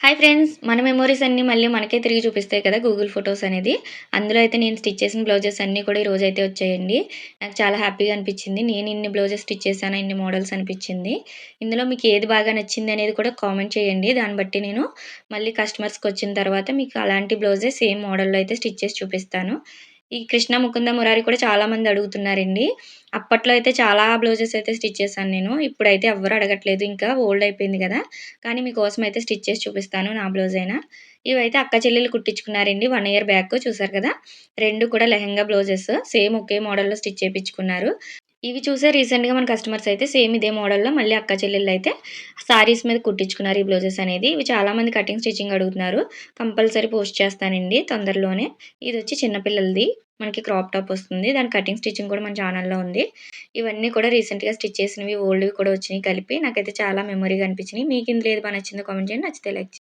Hi friends మన memories అన్నీ మళ్ళీ మనకే తిరిగి చూపిస్తాయి కదా గూగుల్ ఫొటోస్ అనేది. అందులో అయితే నేను స్టిచ్ చేసిన బ్లౌజెస్ అన్నీ కూడా ఈ రోజు అయితే వచ్చాయండి. నాకు చాలా హ్యాపీగా అనిపించింది. నేను ఇన్ని బ్లౌజెస్ స్టిచ్ చేశాను ఇన్ని మోడల్స్ అనిపించింది. ఇందులో మీకు ఏది బాగా నచ్చింది అనేది కూడా కామెంట్ చేయండి. దాన్ని బట్టి నేను మళ్ళీ కస్టమర్స్కి వచ్చిన తర్వాత మీకు అలాంటి బ్లౌజెస్ సేమ్ మోడల్లో అయితే స్టిచ్ చేసి చూపిస్తాను. ఈ కృష్ణ ముకుంద మురారి కూడా చాలా మంది అడుగుతున్నారండి. అప్పట్లో అయితే చాలా బ్లౌజెస్ అయితే స్టిచ్ చేశాను నేను. ఇప్పుడైతే ఎవ్వరు అడగట్లేదు. ఇంకా ఓల్డ్ అయిపోయింది కదా. కానీ మీకోసం అయితే స్టిచ్ చేసి చూపిస్తాను నా బ్లౌజ్ అయినా. ఇవైతే అక్క చెల్లెలు కుట్టించుకున్నారండి వన్ ఇయర్ బ్యాక్. చూసారు కదా? రెండు కూడా లెహంగా బ్లౌజెస్. సేమ్ ఒకే మోడల్లో స్టిచ్ చేయించుకున్నారు ఇవి చూసే రీసెంట్గా మన కస్టమర్స్ అయితే సేమ్ ఇదే మోడల్లో మళ్ళీ అక్క చెల్లెళ్ళు అయితే సారీస్ మీద కుట్టించుకున్నారు ఈ బ్లౌజెస్ అనేది. ఇవి చాలామంది కటింగ్ స్టిచ్చింగ్ అడుగుతున్నారు. కంపల్సరీ పోస్ట్ చేస్తానండి తొందరలోనే. ఇది వచ్చి చిన్నపిల్లలది మనకి క్రాప్ టాప్ వస్తుంది. దాని కటింగ్ స్టిచ్చింగ్ కూడా మన ఛానల్లో ఉంది. ఇవన్నీ కూడా రీసెంట్గా స్టిచ్ చేసినవి ఓల్డ్వి కూడా వచ్చినాయి కలిపి. నాకైతే చాలా మెమొరీగా అనిపించినాయి. మీకు ఇందులో ఏది బాగా నచ్చిందో కామెంట్ చేయండి. నచ్చితే లైక్